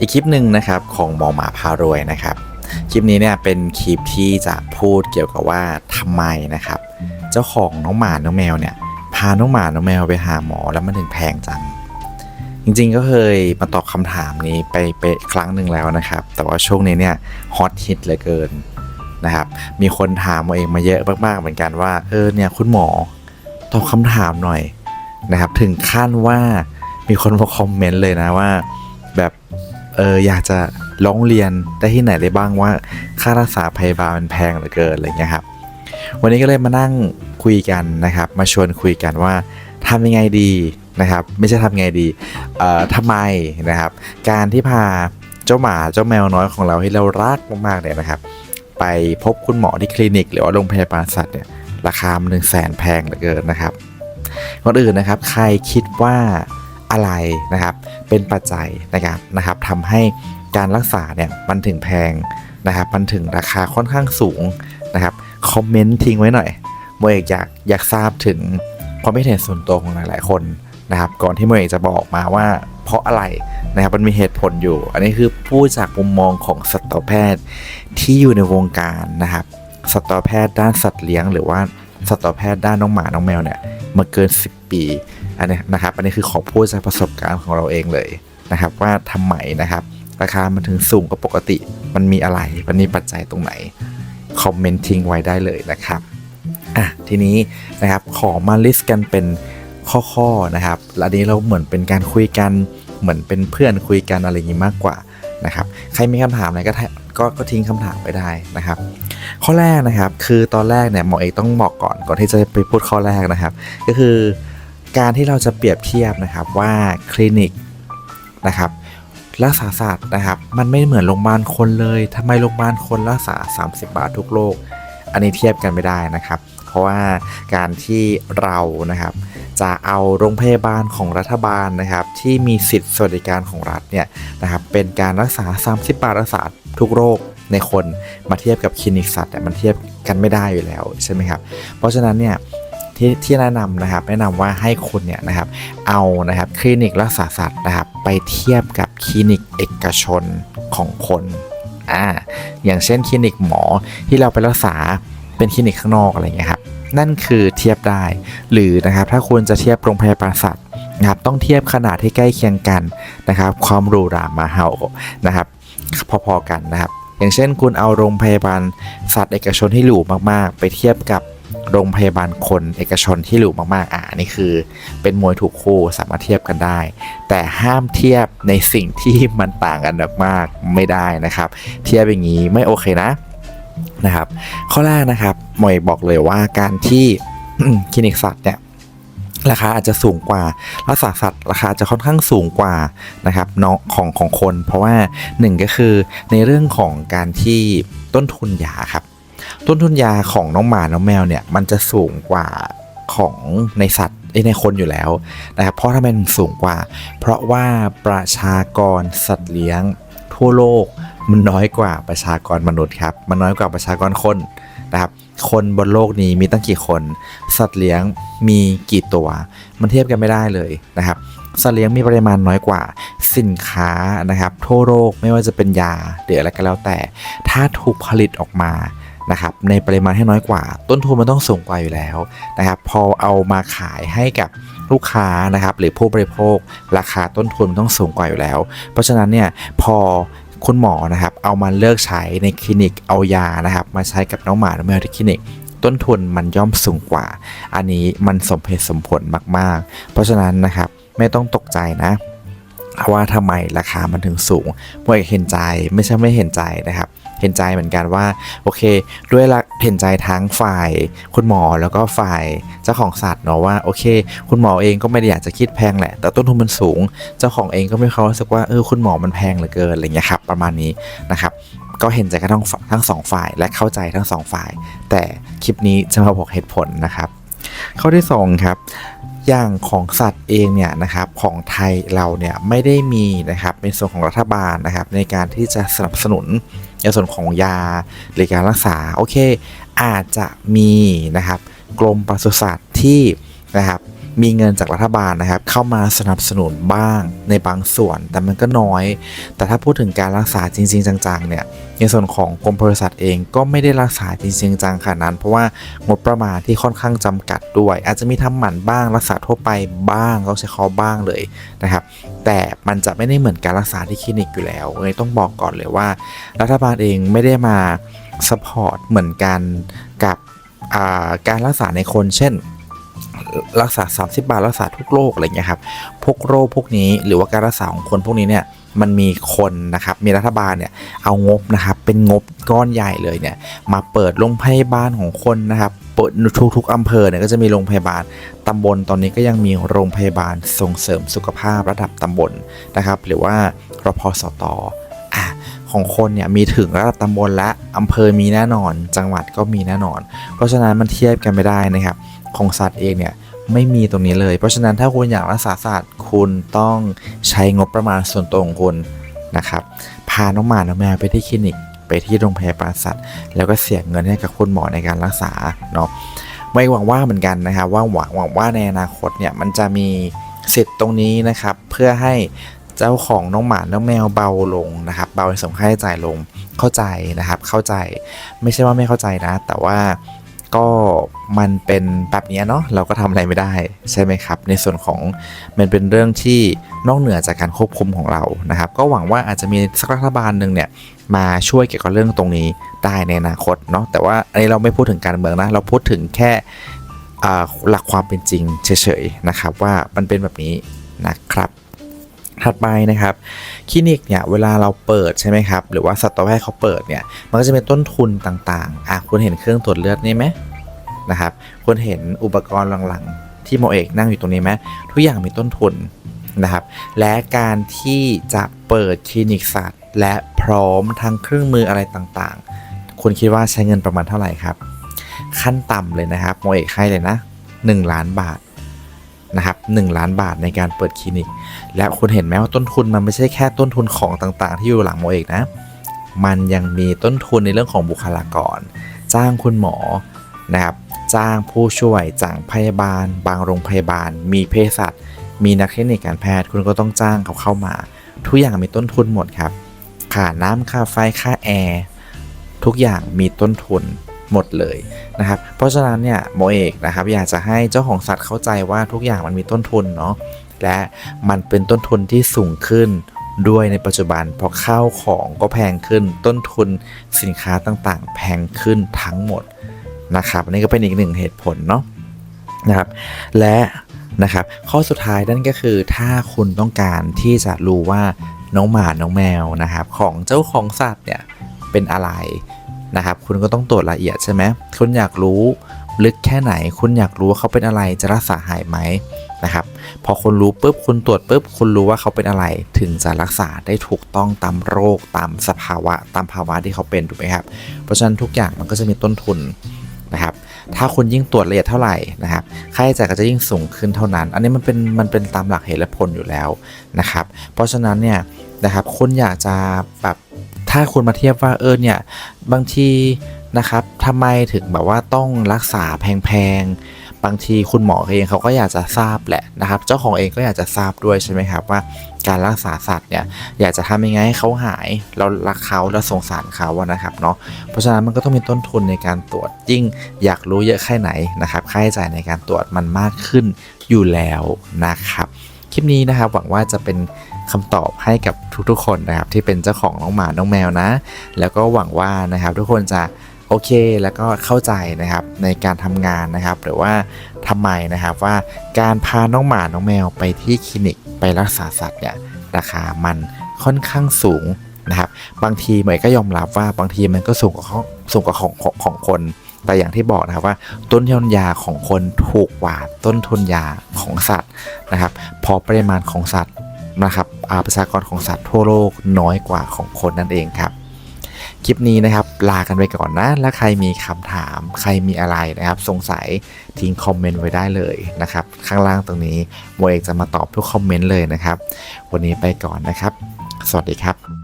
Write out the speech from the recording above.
อีกคลิปหนึ่งนะครับของหมอหมาพารวยนะครับ คลิปนี้เนี่ยเป็นคลิปที่จะพูดเกี่ยวกับว่าทำไมนะครับ เจ้าของน้องหมาน้องแมวเนี่ยพาน้องหมาน้องแมวไปหาหมอแล้วมันถึงแพงจัง จริงๆก็เคยมาตอบคำถามนี้ไปไปครั้งหนึ่งแล้วนะครับ แต่ว่าช่วงนี้เนี่ยฮอตฮิตเหลือเกินนะครับ มีคนถามมาเองมาเยอะมากๆเหมือนกันว่าเออเนี่ยคุณหมอตอบคำถามหน่อยนะครับ ถึงขั้นว่ามีคนมาคอมเมนต์เลยนะว่า แบบ เอออยากจะร้องเรียนได้ที่ไหนได้บ้างว่าค่ารักษาพยาบาลมันแพงเหลือเกินอะไรเงี้ยครับวันนี้ก็เลยมานั่งคุยกันนะครับ มาชวนคุยกันว่าทำยังไงดีนะครับ ไม่ใช่ทำยังไงดีเอ่อทำไมนะครับ การที่พาเจ้าหมาเจ้าแมวน้อยของเราที่เรารักมากๆเนี่ยนะครับ ไปพบคุณหมอที่คลินิก หรือว่าโรงพยาบาลสัตว์เนี่ยราคามันหนึ่งแสนแพงเหลือเกินนะครับก่อนอื่นนะครับ ใครคิดว่าอะไรนะครับ เป็นปัจจัยนะครับนะครับทำให้การรักษาเนี่ยมันถึงแพงนะครับมันถึงราคาค่อนข้างสูงนะครับคอมเมนต์ทิ้งไว้หน่อยโมเอกอยากอยากทราบถึงความคิดเห็นส่วนตัวของหลายๆคนนะครับก่อนที่โมเอกจะบอกมาว่า เพราะอะไรนะครับมันมีเหตุผลอยู่ อันนี้คือพูดจากมุมมองของสัตวแพทย์ที่อยู่ในวงการนะครับสัตวแพทย์ด้านสัตว์เลี้ยง หรือว่าสัตวแพทย์ด้านน้องหมาน้องแมวเนี่ยมาเกิน 10 ปี อันนี้นะครับอันนี้คือขอพูดจากประสบการณ์ของเราเองเลยนะครับว่าทำไมนะครับ ราคามันถึงสูงกว่าปกติ มันมีอะไรมันมีปัจจัยตรงไหนคอมเมนต์ทิ้งไว้ได้เลยนะครับอะทีนี้นะครับขอมาลิสต์กันเป็นข้อๆนะครับและอันนี้เราเหมือนเป็นการคุยกันเหมือนเป็นเพื่อนคุยกันอะไรอย่างนี้มากกว่านะครับใครมีคำถามอะไรก็ทก็ก็ทิ้งคำถามไปได้นะครับ ข้อแรกนะครับคือตอนแรกเนี่ยหมอเอกต้องบอกก่อนก่อนที่จะไปพูดข้อแรกนะครับ ก็คือ การที่เราจะเปรียบเทียบนะครับว่าคลินิกนะครับรักษาศาสตร์นะครับ มันไม่เหมือนโรงพยาบาลคนเลยทำไมโรงพยาบาลคนรักษา 30 บาททุกโรคอันนี้เทียบกันไม่ได้นะครับ เพราะว่าการที่เรานะครับ จะเอาโรงพยาบาลของรัฐบาลนะครับ ที่มีสิทธิสวัสดิการของรัฐเนี่ยนะครับเป็นการรักษา 30 บาทรักษาทุกโรคในคนมาเทียบกับคลินิกสัตว์เนี่ยมันเทียบกันไม่ได้อยู่แล้วใช่ไหมครับ เพราะฉะนั้นเนี่ย ที่ที่แนะนำนะครับ แนะนำว่าให้คุณเนี่ยนะครับเอานะครับคลินิกรักษาสัตว์นะครับไปเทียบกับคลินิกเอกชนของคนอ่าอย่างเช่นคลินิกหมอที่เราไปรักษาเป็นคลินิกข้างนอกอะไรเงี้ยครับนั่นคือเทียบได้ หรือนะครับถ้าคุณจะเทียบโรงพยาบาลสัตว์นะครับต้องเทียบขนาดที่ใกล้เคียงกันนะครับ ความรูรามาเฮานะครับ พอๆกันนะครับ อย่างเช่นคุณเอาโรงพยาบาลสัตว์เอกชนที่หรูมากๆ ไปเทียบกับ โรงพยาบาลคนเอกชนที่หรูมากๆ อ่านี่คือเป็นมวยถูกคู่สามารถเทียบกันได้ แต่ห้ามเทียบในสิ่งที่มันต่างกันมากๆไม่ได้นะครับ เทียบอย่างนี้ไม่โอเคนะนะครับ ข้อแรกนะครับมอยบอกเลยว่าการที่คลินิกสัตว์เนี่ยราคาอาจจะสูงกว่ารักษาสัตว์ราคาจะค่อนข้างสูงกว่านะครับเนาะของของคน เพราะว่าหนึ่งก็คือในเรื่องของการที่ต้นทุนยาครับ ต้นทุนยาของน้องหมาน้องแมวเนี่ยมันจะสูงกว่าของในสัตว์ในคนอยู่แล้วนะครับเพราะทำไมมันสูงกว่า เพราะว่าประชากรสัตว์เลี้ยง ทั่วโลกมันน้อยกว่าประชากรมนุษย์ครับมันน้อยกว่าประชากรคนนะครับคนบนโลกนี้มีตั้งกี่คน สัตว์เลี้ยงมีกี่ตัว มันเทียบกันไม่ได้เลยนะครับสัตว์เลี้ยงมีปริมาณน้อยกว่า สินค้านะครับทั่วโลกไม่ว่าจะเป็นยาหรืออะไรก็แล้วแต่ ถ้าถูกผลิตออกมา นะครับในปริมาณที่น้อยกว่า ต้นทุนมันต้องสูงกว่าอยู่แล้วนะครับพอเอามาขายให้กับลูกค้านะครับหรือผู้บริโภค ราคาต้นทุนมันต้องสูงกว่าอยู่แล้ว เพราะฉะนั้นเนี่ยพอคุณหมอนะครับเอามาเลิกใช้ในคลินิกเอายานะครับมาใช้กับน้องหมาน้องแมวที่คลินิกต้นทุนมันย่อมสูงกว่า อันนี้มันสมเหตุสมผลมาก ๆ เพราะฉะนั้นนะครับไม่ต้องตกใจนะ ว่าทำไมราคามันถึงสูงมวยเห็นใจไม่ใช่ไม่เห็นใจนะครับ เห็นใจเหมือนกันว่าโอเค ด้วยละเห็นใจทั้งฝ่ายคุณหมอแล้วก็ฝ่ายเจ้าของสัตว์เนาะว่าโอเค คุณหมอเองก็ไม่ได้อยากจะคิดแพงแหละ แต่ต้นทุนมันสูง เจ้าของเองก็ไม่เขารู้สึกว่าเออคุณหมอมันแพงเหลือเกินอะไรเงี้ยครับประมาณนี้นะครับก็เห็นใจกันทั้งทั้งสองฝ่ายและเข้าใจทั้งสองฝ่าย แต่คลิปนี้จะมาบอกเหตุผลนะครับ ข้อที่สองครับ อย่างของสัตว์เองเนี่ยนะครับของไทยเราเนี่ยไม่ได้มีนะครับในส่วนของรัฐบาลนะครับในการที่จะสนับสนุนในส่วนของยาหรือการรักษาโอเค อาจจะมีนะครับกรมปศุสัตว์ที่นะครับ มีเงินจากรัฐบาลนะครับ เข้ามาสนับสนุนบ้างในบางส่วน แต่มันก็น้อย แต่ถ้าพูดถึงการรักษาจริง ๆ จังๆเนี่ยในส่วนของกรมปศุสัตว์เองก็ไม่ได้รักษาจริงๆจังขนาดนั้น เพราะว่างบประมาณที่ค่อนข้างจำกัดด้วย อาจจะมีทำหมันบ้างรักษาทั่วไปบ้างต้องใช้คอบ้างเลยนะครับ แต่มันจะไม่ได้เหมือนการรักษาที่คลินิกอยู่แล้วเลยต้องบอกก่อนเลยว่า รัฐบาลเองไม่ได้มาสปอร์ตเหมือนกันกับการรักษาในคนเช่น รักษา 30 บาทรักษาทุกโรคอะไรเงี้ยครับพวกโรคพวกนี้หรือว่าการรักษาของคนพวกนี้เนี่ยมันมีคนนะครับมีรัฐบาลเนี่ยเอางบนะครับเป็นงบก้อนใหญ่เลยเนี่ยมาเปิดโรงพยาบาลของคนนะครับเปิดทุกๆอำเภอเนี่ยก็จะมีโรงพยาบาลตำบลตอนนี้ก็ยังมีโรงพยาบาลส่งเสริมสุขภาพระดับตำบลนะครับ หรือว่ารพสตอะ ของคนเนี่ยมีถึงระดับตำบลและอำเภอมีแน่นอน จังหวัดก็มีแน่นอน เพราะฉะนั้นมันเทียบกันไม่ได้นะครับ ของสัตว์เองเนี่ยไม่มีตรงนี้เลย เพราะฉะนั้นถ้าคุณอยากรักษาสัตว์คุณต้องใช้งบประมาณส่วนตัวของคุณนะครับพาน้องหมาน้องแมวไปที่คลินิกไปที่โรงพยาบาลสัตว์ แล้วก็เสียเงินให้กับคุณหมอในการรักษาเนาะไม่หวังว่าเหมือนกันนะครับว่าหวังหวังว่าในอนาคตเนี่ยมันจะมีสิทธิ์ตรงนี้นะครับ เพื่อให้ เจ้าของน้องหมาน้องแมวเบาลงนะครับ เบาในส่วนค่าใช้จ่ายลงเข้าใจนะครับ เข้าใจไม่ใช่ว่าไม่เข้าใจนะ แต่ว่าก็มันเป็นแบบนี้เนาะเราก็ทำอะไรไม่ได้ใช่ไหมครับ ในส่วนของมันเป็นเรื่องที่นอกเหนือจากการควบคุมของเรานะครับ ก็หวังว่าอาจจะมีสักรัฐบาลหนึ่งเนี่ยมาช่วยเกี่ยวกับเรื่องตรงนี้ได้ในอนาคตเนาะแต่ว่าอันนี้เราไม่พูดถึงการเมืองนะ เราพูดถึงแค่หลักความเป็นจริงเฉยๆนะครับ ว่ามันเป็นแบบนี้นะครับ ถัดไปนะครับคลินิกเนี่ยเวลาเราเปิดใช่ไหมครับหรือว่าสัตวแพทย์เขาเปิดเนี่ยมันก็จะเป็นต้นทุนต่างๆอะคุณเห็นเครื่องตรวจเลือดนี่ไหมนะครับคุณเห็นอุปกรณ์หลังๆ ที่โมเอกนั่งอยู่ตรงนี้ไหมทุกอย่างมีต้นทุนนะครับและการที่จะเปิดคลินิกสัตว์และพร้อมทั้งเครื่องมืออะไรต่างๆ คุณคิดว่าใช้เงินประมาณเท่าไหร่ครับ ขั้นต่ำเลยนะครับโมเอกให้เลยนะ 1 ล้านบาท นะครับ1ล้านบาทในการเปิดคลินิก และคุณเห็นไหมว่าต้นทุนมันไม่ใช่แค่ต้นทุนของต่างๆ ที่อยู่หลังโมเอกนะ มันยังมีต้นทุนในเรื่องของบุคลากร จ้างคุณหมอนะครับจ้างผู้ช่วยจ้างพยาบาล บางโรงพยาบาล มีเภสัชมีนักเทคนิคการแพทย์คุณก็ต้องจ้างเขาเข้ามา ทุกอย่างมีต้นทุนหมดครับค่าน้ำค่าไฟค่าแอร์ทุกอย่างมีต้นทุน หมดเลยนะครับ เพราะฉะนั้นเนี่ยโมเอกนะครับอยากจะให้เจ้าของสัตว์เข้าใจว่าทุกอย่างมันมีต้นทุนเนาะและมันเป็นต้นทุนที่สูงขึ้นด้วยในปัจจุบันเพราะข้าวของก็แพงขึ้นต้นทุนสินค้าต่างๆ แพงขึ้นทั้งหมดนะครับอันนี้ก็เป็นอีกหนึ่งเหตุผลเนาะนะครับ และนะครับ ข้อสุดท้ายนั่นก็คือถ้าคุณต้องการที่จะรู้ว่าน้องหมาน้องแมวนะครับ ของเจ้าของสัตว์เนี่ยเป็นอะไร นะครับ คุณก็ต้องตรวจละเอียดใช่ไหมคุณอยากรู้ลึกแค่ไหน คุณอยากรู้ว่าเขาเป็นอะไรจะรักษาหายไหมนะครับ พอคุณรู้ปุ๊บคุณตรวจปุ๊บคุณรู้ว่าเขาเป็นอะไรถึงจะรักษาได้ถูกต้องตามโรคตามสภาวะตามภาวะที่เขาเป็นถูกไหมครับ เพราะฉะนั้นทุกอย่างมันก็จะมีต้นทุนนะครับ ถ้าคุณยิ่งตรวจละเอียดเท่าไหร่นะครับ ค่าใช้จ่ายก็จะยิ่งสูงขึ้นเท่านั้น อันนี้มันเป็นมันเป็นตามหลักเหตุและผลอยู่แล้วนะครับ เพราะฉะนั้นเนี่ยนะครับคุณอยากจะแบบ ถ้าคุณมาเทียบว่าเออเนี่ยบางทีนะครับทำไมถึงแบบว่าต้องรักษาแพงๆ บางทีคุณหมอเองเขาก็อยากจะทราบแหละนะครับ เจ้าของเองก็อยากจะทราบด้วยใช่ไหมครับว่าการรักษาสัตว์เนี่ยอยากจะทำยังไงให้เขาหายเรารักเขาแล้วสงสารเขาอะนะครับเนาะเพราะฉะนั้นมันก็ต้องมีต้นทุนในการตรวจยิ่งอยากรู้เยอะแค่ไหนนะครับค่าใช้จ่ายในการตรวจมันมากขึ้นอยู่แล้วนะครับ คลิปนี้นะครับหวังว่าจะเป็นคำตอบให้กับทุกๆคนนะครับที่เป็นเจ้าของน้องหมาน้องแมวนะ แล้วก็หวังว่านะครับทุกคนจะโอเคแล้วก็เข้าใจนะครับในการทำงานนะครับ หรือว่าทำไมนะครับว่าการพาน้องหมาน้องแมวไปที่คลินิกไปรักษาสัตว์เนี่ยราคามันค่อนข้างสูงนะครับ บางทีเหมยก็ยอมรับว่าบางทีมันก็สูงกว่าของสูงกว่าของของของคน แต่อย่างที่บอกนะครับว่าต้นทุนยาของคนถูกกว่าต้นทุนยาของสัตว์นะครับ พอปริมาณของสัตว์นะครับอาประชากรของสัตว์ทั่วโลกน้อยกว่าของคนนั่นเองครับ คลิปนี้นะครับลากันไปก่อนนะ แล้วใครมีคำถาม ใครมีอะไรนะครับ สงสัยทิ้งคอมเมนต์ไว้ได้เลยนะครับ ข้างล่างตรงนี้โมเอกจะมาตอบทุกคอมเมนต์เลยนะครับ วันนี้ไปก่อนนะครับ สวัสดีครับ